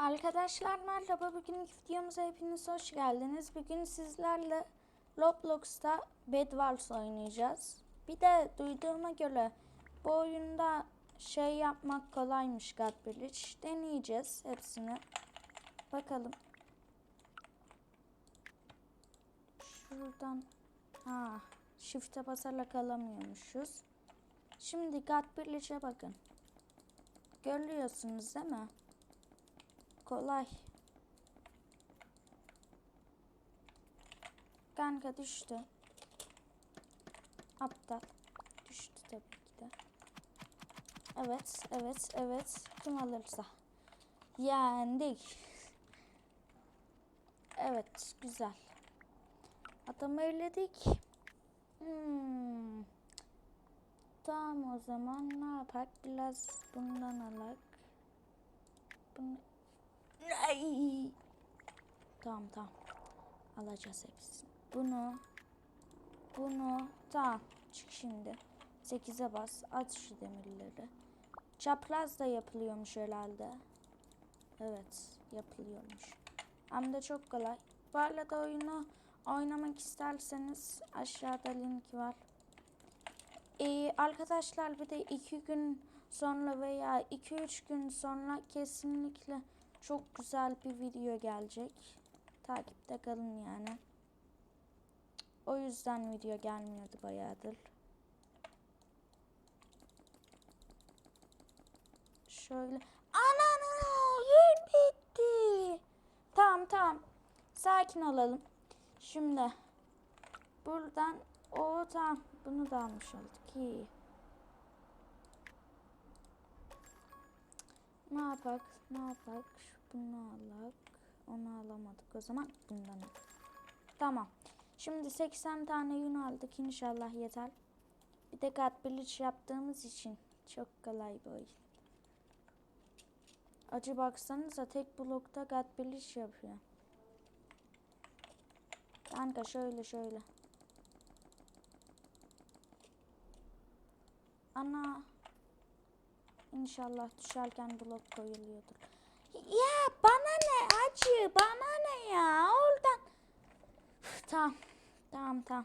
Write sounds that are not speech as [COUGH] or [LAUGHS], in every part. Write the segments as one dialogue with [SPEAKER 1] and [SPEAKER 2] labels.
[SPEAKER 1] Arkadaşlar merhaba. Bugünkü videomuza hepiniz hoş geldiniz. Bugün sizlerle Roblox'ta Bed Wars oynayacağız. Bir de duyduğuma göre bu oyunda şey yapmak kolaymış God Village. Deneyeceğiz hepsini. Bakalım. Şuradan ha shift'e basarak alamıyormuşuz. Şimdi God bakın. Görüyorsunuz değil mi? Kolay. Kanka düştü. Aptal. Düştü tabii ki de. Evet, evet, evet. Kim alırsa. Yendik. Evet, güzel. Adamı eledik. Hmm. Tamam o zaman ne yapak? Biraz bundan alak. Bunu Ay. Tamam tamam. Alacağız hepsini. Bunu. Bunu. Tamam. Çık şimdi. 8'e bas. At şu demirleri. Çapraz da yapılıyormuş herhalde. Evet. Yapılıyormuş. Hem de çok kolay. Bu arada oyunu oynamak isterseniz aşağıda link var. Ee, arkadaşlar bir de iki gün sonra veya 2-3 gün sonra kesinlikle çok güzel bir video gelecek. Takipte kalın yani. O yüzden video gelmiyordu bayağıdır. Şöyle. Ananı yer bitti. Tamam tamam. Sakin olalım. Şimdi buradan o tamam bunu da almış olduk. İyi. Ne yapak? Ne yapak? Bunu alak. Onu alamadık o zaman. Bundan. Tamam. Şimdi 80 tane yün aldık. İnşallah yeter. Bir de God Village yaptığımız için çok kolay bir oyun. Acı baksanıza tek blokta God Village yapıyor. Kanka şöyle şöyle. Ana. İnşallah düşerken blok koyuluyordur. Ya bana ne acı bana ne ya oradan. Tamam tamam tamam.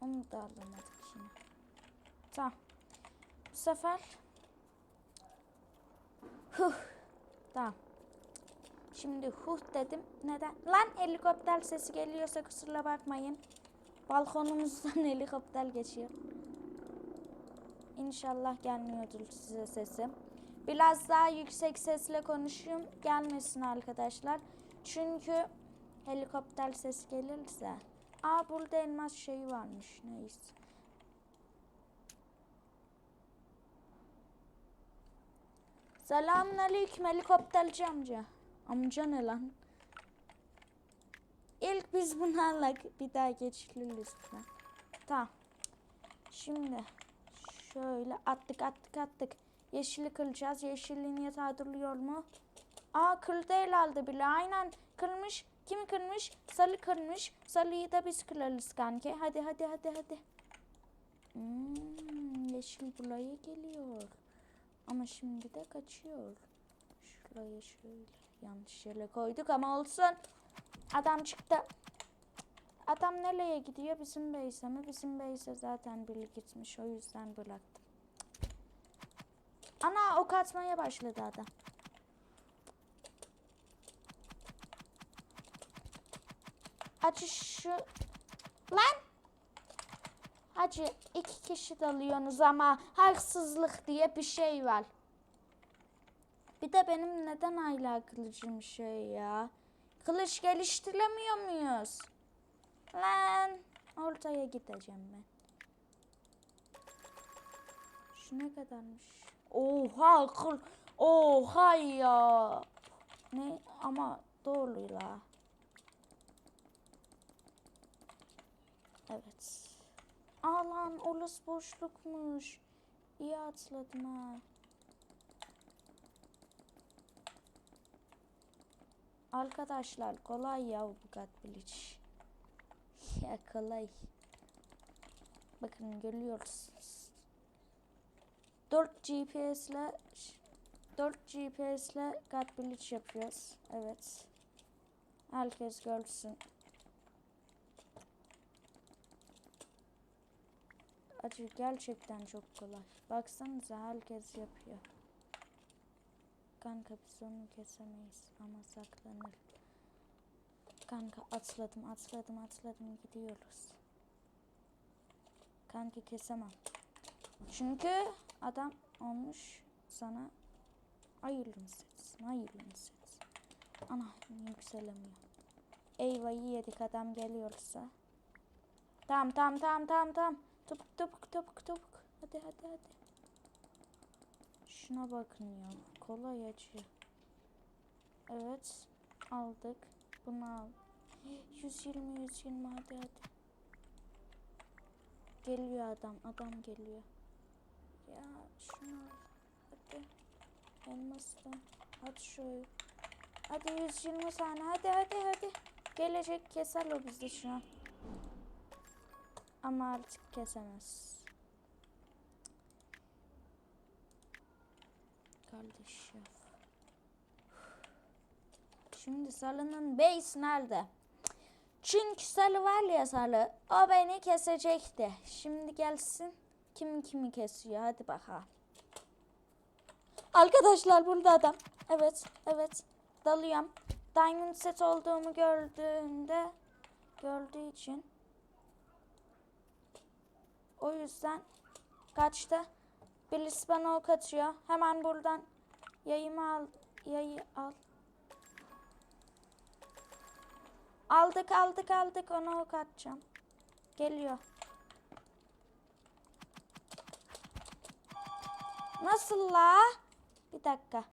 [SPEAKER 1] Onu da alamadık şimdi. Tamam. Bu sefer. Huh. Tamam. Şimdi huh dedim. Neden? Lan helikopter sesi geliyorsa kusura bakmayın. Balkonumuzdan [LAUGHS] helikopter geçiyor. İnşallah gelmiyordur size sesim. Biraz daha yüksek sesle konuşayım. Gelmesin arkadaşlar. Çünkü helikopter sesi gelirse. Aa burada elmas şeyi varmış. Neyse. Selamünaleyküm helikopterci amca. Amca ne lan? İlk biz bunu alak. Bir daha geçilir lütfen. Tamam. Şimdi şöyle attık attık attık. Yeşili kıracağız. Yeşilliğin yatağı duruyor mu? Aa kırdı herhalde bile. Aynen kırmış. Kimi kırmış? Sarı kırmış. Sarıyı da biz kırarız kanki. Hadi hadi hadi hadi. Hmm, yeşil buraya geliyor. Ama şimdi de kaçıyor. Şuraya şöyle yanlış yere koyduk ama olsun. Adam çıktı. Adam nereye gidiyor? Bizim base'e mi? Bizim base'e zaten biri gitmiş. O yüzden bıraktım. Ana ok atmaya başladı adam. Hacı şu... Lan! Hacı iki kişi dalıyorsunuz ama haksızlık diye bir şey var. Bir de benim neden hala kılıcım şey ya? Kılıç geliştiremiyor muyuz? Lan ortaya gideceğim ben. Şu ne kadarmış? Oha kıl. Oha ya. Ne ama doğru la. Evet. Aa lan orası boşlukmuş. İyi atladım ha. Arkadaşlar kolay ya bu God Village. [LAUGHS] Ya kolay. Bakın görüyorsunuz. 4 GPS ile 4 GPS ile God Village yapıyoruz. Evet. Herkes görsün. Acı gerçekten çok kolay. Baksanıza herkes yapıyor. Kanka biz onu kesemeyiz ama saklanır. Kanka atladım atladım atladım gidiyoruz. Kanka kesemem. Çünkü adam olmuş sana ayırın setsin ayırın setsin. Ana yükselemiyor. Eyvayı yedik adam geliyorsa. Tamam tamam tamam tamam tamam. Topuk topuk topuk topuk. Hadi hadi hadi. Şuna bakın ya. Kolay acı. Evet. Aldık. Bunu al. 120 120 hadi hadi. Geliyor adam. Adam geliyor. Ya şunu al. Hadi. Elmasla. Hadi şöyle. Hadi 120 saniye. Hadi hadi hadi. Gelecek keser o bizi şu an. Ama artık kesemez. Kardeş ya. Şimdi Salı'nın base nerede? Çünkü Salı var ya Salı. O beni kesecekti. Şimdi gelsin. Kim kimi kesiyor? Hadi bakalım. Arkadaşlar burada adam. Evet, evet. Dalıyorum. Diamond set olduğumu gördüğünde gördüğü için o yüzden kaçtı. Birisi bana ok atıyor. Hemen buradan yayımı al. Yayı al. Aldık aldık aldık ona ok atacağım. Geliyor. Nasıl la? Bir dakika.